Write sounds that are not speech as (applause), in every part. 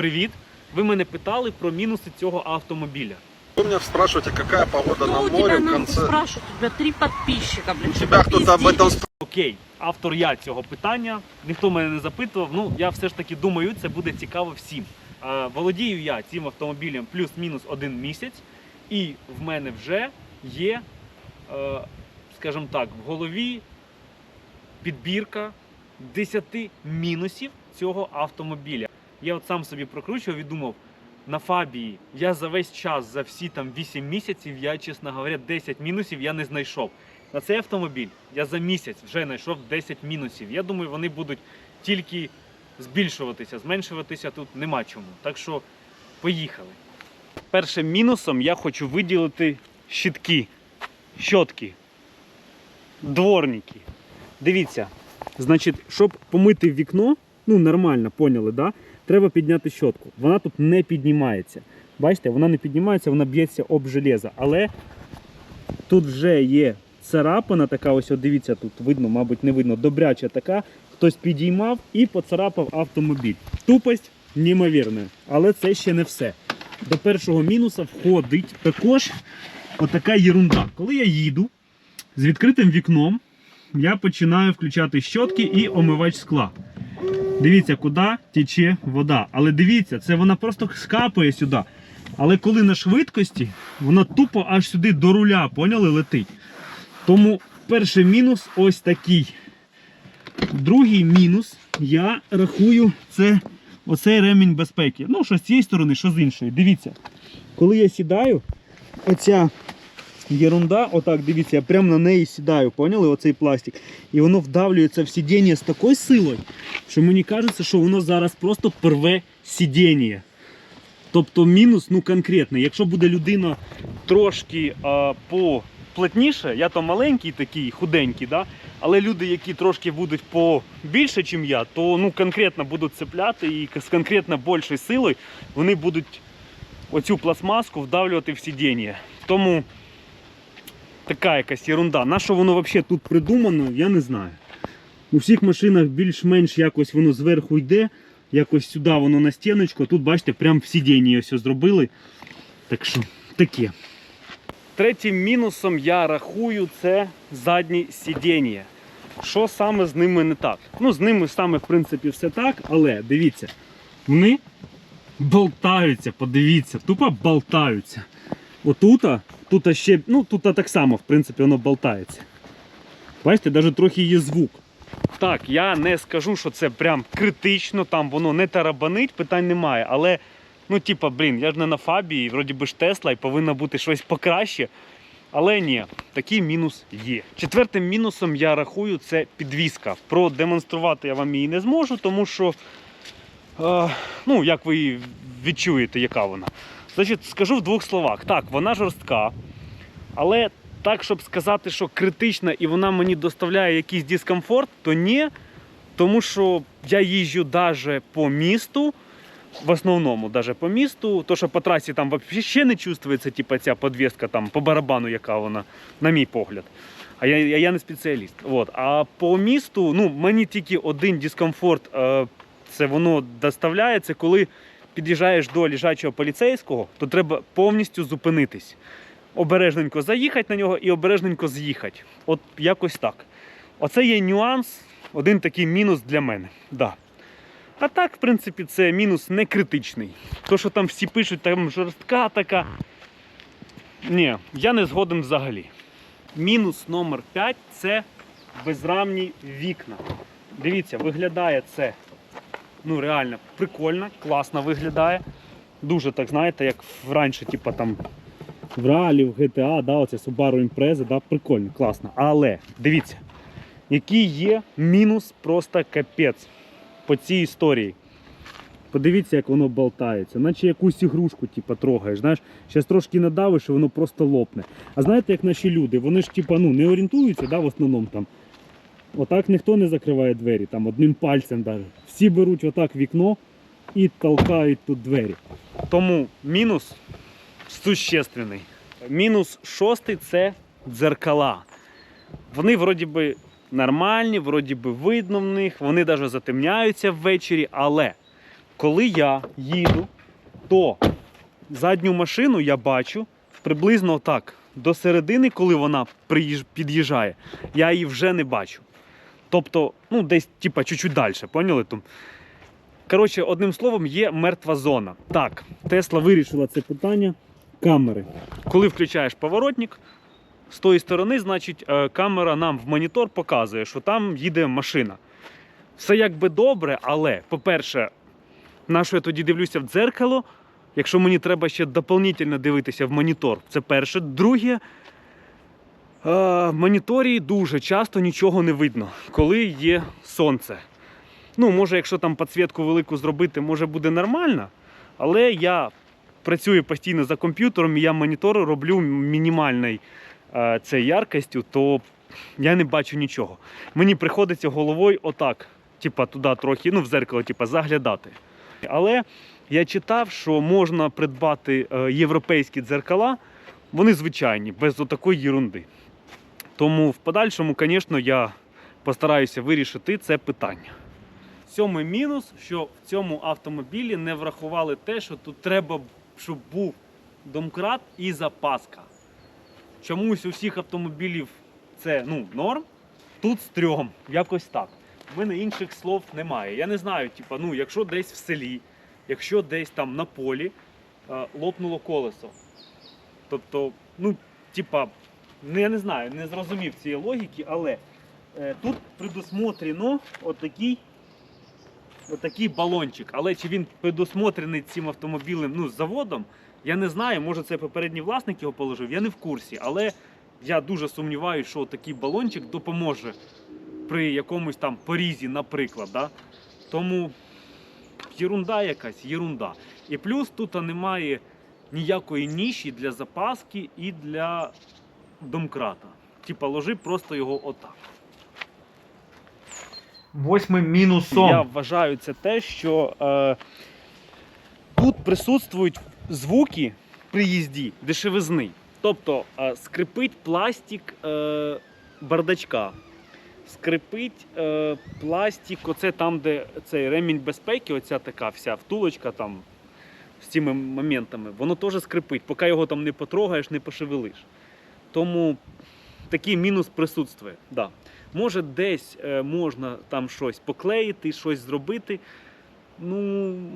привіт! Ви мене питали про мінуси цього автомобіля. Вы меня спрашиваете, какая погода Кто на у тебя море в нам конце... спрашивает? У тебя три подписчика, блин. Тебя кто-то об этом Окей, автор я цього питання. Ніхто мене не запитував. Ну я все ж таки думаю, це буде цікаво всім. Е, володію я цим автомобілем плюс-мінус один місяць, і в мене вже є, е, скажімо так, в голові підбірка 10 мінусів цього автомобіля. Я от сам собі прокручував і думав. На Фабії я за весь час, за всі там 8 місяців, я, чесно говоря, 10 мінусів я не знайшов. На цей автомобіль я за місяць вже знайшов 10 мінусів. Я думаю, вони будуть тільки збільшуватися, зменшуватися тут нема чому. Так що поїхали. Першим мінусом я хочу виділити щітки, щотки, дворники. Дивіться, значить, щоб помити вікно, ну нормально, поняли, да? Треба підняти щотку. Вона тут не піднімається. Бачите, вона не піднімається, вона б'ється об железо. Але тут вже є царапина така, ось дивіться, тут видно, мабуть, не видно, добряча така. Хтось підіймав і поцарапав автомобіль. Тупость неймовірна, але це ще не все. До першого мінуса входить також отака єрунда. Коли я їду з відкритим вікном, я починаю включати щотки і омивач скла. Дивіться, куди тече вода. Але дивіться, це вона просто скапає сюди. Але коли на швидкості, вона тупо аж сюди до руля, поняли, летить. Тому перший мінус ось такий. Другий мінус я рахую це оцей ремінь безпеки. Ну, що з цієї сторони, що з іншої. Дивіться, коли я сідаю, оця єрунда, отак, дивіться, я прямо на неї сідаю, поняли? Оцей пластик. І воно вдавлюється в сидіння з такою силою, що мені кажеться, що воно зараз просто порве сидіння. Тобто мінус, ну конкретний. Якщо буде людина трошки а, поплотніше, я то маленький такий, худенький, да? але люди, які трошки будуть побільше, ніж я, то ну, конкретно будуть цепляти і з конкретно більшою силою вони будуть оцю пластмаску вдавлювати в сидіння. Тому така якась ерунда. На що воно взагалі тут придумано, я не знаю. У всіх машинах більш-менш якось воно зверху йде, якось сюди воно на стіночку. а Тут, бачите, прям в сидінні все зробили. Так що таке. Третім мінусом я рахую це задні сидіння. Що саме з ними не так? Ну, з ними саме, в принципі, все так, але дивіться, вони болтаються, подивіться, тупо болтаються. Отута, тут ще, ну тут так само, в принципі, воно болтається. Бачите, навіть трохи є звук. Так, я не скажу, що це прям критично, там воно не тарабанить, питань немає. Але, ну, типа, блін, я ж не на фабії, вроді би ж Тесла, і повинно бути щось покраще. Але ні, такий мінус є. Четвертим мінусом я рахую це підвіска. Продемонструвати я вам її не зможу, тому що, е, ну, як ви відчуєте, яка вона. Значить, скажу в двох словах. Так, вона жорстка, але так, щоб сказати, що критична і вона мені доставляє якийсь дискомфорт, то ні. Тому що я їжджу навіть по місту, в основному навіть по місту, то що по трасі там взагалі не чувствується, типу, ця подвіска там по барабану, яка вона, на мій погляд. А я, я, я не спеціаліст. От. А по місту, ну, мені тільки один дискомфорт, е, це воно доставляє, це коли під'їжджаєш до лежачого поліцейського, то треба повністю зупинитись. Обережненько заїхати на нього і обережненько з'їхати. От якось так. Оце є нюанс, один такий мінус для мене. Да. А так, в принципі, це мінус не критичний. То, що там всі пишуть, там жорстка така. Ні, я не згоден взагалі. Мінус номер 5 це безрамні вікна. Дивіться, виглядає це ну реально прикольно, класно виглядає. Дуже так, знаєте, як раніше, типу там в Ралі, в GTA, да, оце Subaru Impreza, да, прикольно, класно. Але дивіться, який є мінус просто капець по цій історії. Подивіться, як воно болтається, наче якусь ігрушку типу, трогаєш. Знаєш, зараз трошки надавиш, і воно просто лопне. А знаєте, як наші люди, вони ж типу, ну, не орієнтуються да, в основному там. Отак ніхто не закриває двері, там одним пальцем навіть. Всі беруть отак вікно і толкають тут двері. Тому мінус существенний. Мінус шостий це дзеркала. Вони вроді би нормальні, вроді би видно в них, вони навіть затемняються ввечері, але коли я їду, то задню машину я бачу приблизно так. До середини, коли вона під'їжджає, я її вже не бачу. Тобто, ну, десь, типа, чуть-чуть далі, поняли? Там? Коротше, одним словом, є мертва зона. Так, Тесла вирішила це питання камери. Коли включаєш поворотник, з тої сторони, значить, е, камера нам в монітор показує, що там їде машина. Все якби добре, але, по-перше, на що я тоді дивлюся в дзеркало, якщо мені треба ще дополнительно дивитися в монітор, це перше. Друге, е, в моніторі дуже часто нічого не видно, коли є сонце. Ну, може, якщо там підсвітку велику зробити, може буде нормально, але я працюю постійно за комп'ютером, і я монітор роблю мінімальної е, цієї яркістю, то я не бачу нічого. Мені приходиться головою отак, типа туди трохи, ну, в зеркало, типа, заглядати. Але я читав, що можна придбати е, європейські дзеркала, вони звичайні, без отакої єрунди. Тому в подальшому, звісно, я постараюся вирішити це питання. Сьомий мінус, що в цьому автомобілі не врахували те, що тут треба, щоб був домкрат і запаска. Чомусь у всіх автомобілів це ну, норм, тут стрьом, якось так. В мене інших слов немає. Я не знаю, типа, ну, якщо десь в селі, якщо десь там на полі е, лопнуло колесо. Тобто, ну, типа, я не знаю, не зрозумів цієї логіки, але е, тут предусмотрено отакий, отакий балончик. Але чи він предусмотрений цим автомобілем ну, з заводом, я не знаю. Може це попередній власник його положив, я не в курсі. Але я дуже сумніваюся, що такий балончик допоможе при якомусь там порізі, наприклад. Да? Тому єрунда якась, єрунда. І плюс тут немає ніякої ніші для запаски і для домкрата. Типа ложи просто його отак. Восьмим мінусом. Я вважаю це те, що е, тут присутствують звуки при їзді дешевизни. Тобто е, скрипить пластик е, бардачка, скрипить е, пластик, оце там, де цей ремінь безпеки, оця така вся втулочка там з цими моментами, воно теж скрипить, поки його там не потрогаєш, не пошевелиш. Тому такий мінус присутствує. Да. Може, десь е, можна там щось поклеїти, щось зробити. Ну,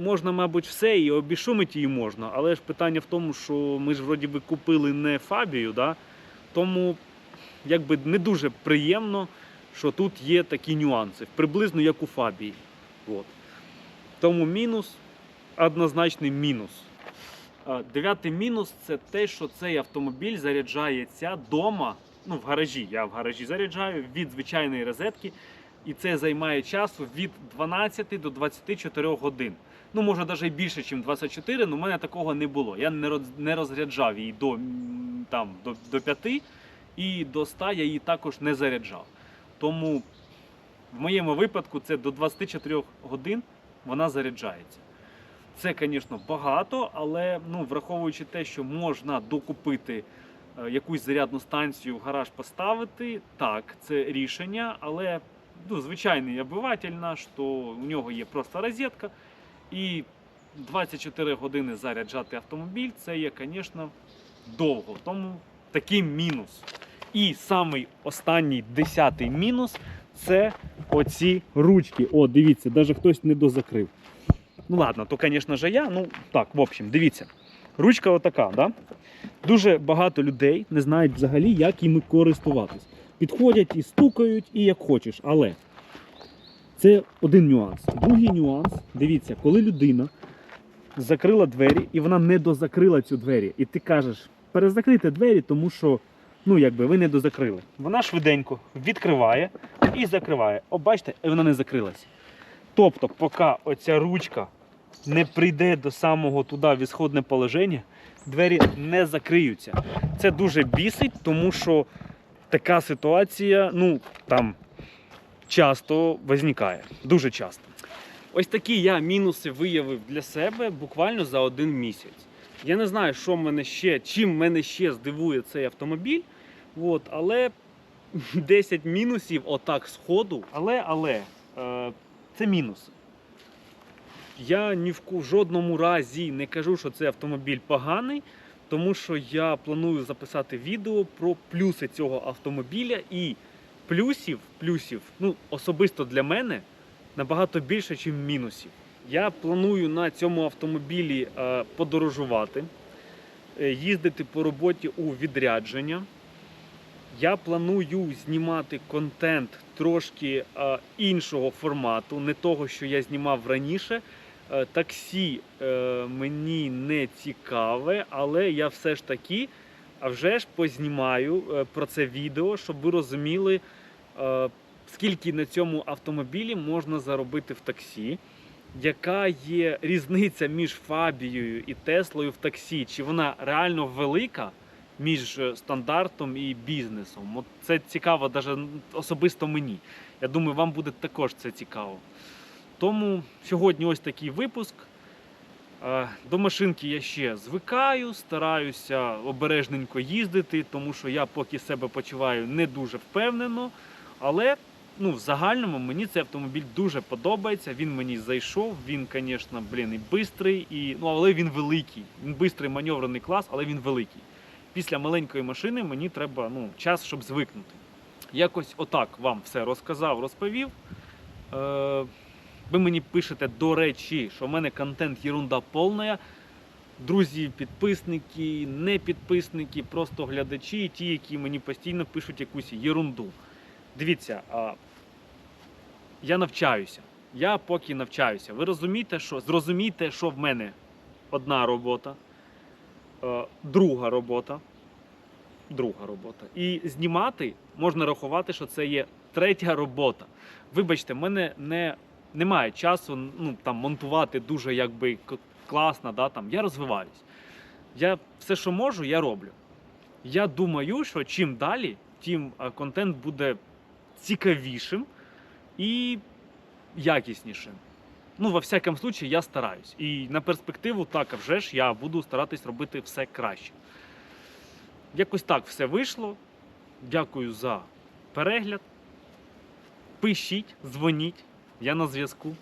можна, мабуть, все і обішумити її можна. Але ж питання в тому, що ми ж вроді би купили не фабію, да? тому якби не дуже приємно, що тут є такі нюанси, приблизно як у фабії. От. Тому мінус, однозначний мінус. А, Дев'ятий мінус це те, що цей автомобіль заряджається вдома, ну в гаражі. Я в гаражі заряджаю від звичайної розетки, і це займає часу від 12 до 24 годин. Ну, може, навіть більше, ніж 24, але в мене такого не було. Я не розряджав її до, там, до, до 5 і до 100 я її також не заряджав. Тому в моєму випадку це до 24 годин вона заряджається. Це, звісно, багато, але ну, враховуючи те, що можна докупити е, якусь зарядну станцію в гараж поставити, так, це рішення, але ну, звичайний обиватель наш, то у нього є просто розетка. І 24 години заряджати автомобіль це є, звісно, довго. Тому такий мінус. І самий останній десятий мінус це оці ручки. О, дивіться, навіть хтось не дозакрив. Ну ладно, то, звісно ж, я. Ну так, в общем, дивіться. Ручка отака, да? Дуже багато людей не знають взагалі, як їми користуватись. Підходять і стукають, і як хочеш. Але це один нюанс. Другий нюанс, дивіться, коли людина закрила двері і вона не дозакрила цю двері, і ти кажеш, перезакрити двері, тому що ну, якби ви не дозакрили. Вона швиденько відкриває і закриває. О, бачите, і вона не закрилась. Тобто, поки оця ручка не прийде до самого туди в ісходне положення, двері не закриються. Це дуже бісить, тому що така ситуація, ну там часто виникає. Дуже часто. Ось такі я мінуси виявив для себе буквально за один місяць. Я не знаю, що мене ще, чим мене ще здивує цей автомобіль. От, але (laughs) 10 мінусів отак з ходу. Але, але, е, це мінуси. Я ні в жодному разі не кажу, що цей автомобіль поганий, тому що я планую записати відео про плюси цього автомобіля і плюсів, плюсів, ну особисто для мене набагато більше, ніж мінусів. Я планую на цьому автомобілі е, подорожувати, е, їздити по роботі у відрядження. Я планую знімати контент трошки е, іншого формату, не того, що я знімав раніше. Е, таксі е, мені не цікаве, але я все ж таки а вже ж познімаю е, про це відео, щоб ви розуміли, скільки на цьому автомобілі можна заробити в таксі. Яка є різниця між Фабією і Теслою в таксі? Чи вона реально велика між стандартом і бізнесом? От це цікаво навіть особисто мені. Я думаю, вам буде також це цікаво. Тому сьогодні ось такий випуск. Е, До машинки я ще звикаю, стараюся обережненько їздити, тому що я поки себе почуваю не дуже впевнено. Але ну, в загальному мені цей автомобіль дуже подобається. Він мені зайшов. Він, звісно, блін, і бистрий, і, ну, але він великий. Він бистрий маневрений клас, але він великий. Після маленької машини мені треба ну, час, щоб звикнути. Якось отак вам все розказав, розповів. Е, ви мені пишете, до речі, що в мене контент єрунда повна. Друзі, підписники, не підписники, просто глядачі, ті, які мені постійно пишуть якусь єрунду. Дивіться, я навчаюся. Я поки навчаюся. Ви розумієте, що зрозумійте, що в мене одна робота, е, друга робота, друга робота. І знімати можна рахувати, що це є третя робота. Вибачте, в мене не, немає часу ну, там, монтувати дуже якби класно. Да, там. Я розвиваюсь. Я все, що можу, я роблю. Я думаю, що чим далі, тим е, контент буде цікавішим і якіснішим. Ну, во всякому случае, я стараюсь. І на перспективу, так, а вже ж я буду старатись робити все краще. Якось так все вийшло. Дякую за перегляд. Пишіть, дзвоніть. Я на зв'язку.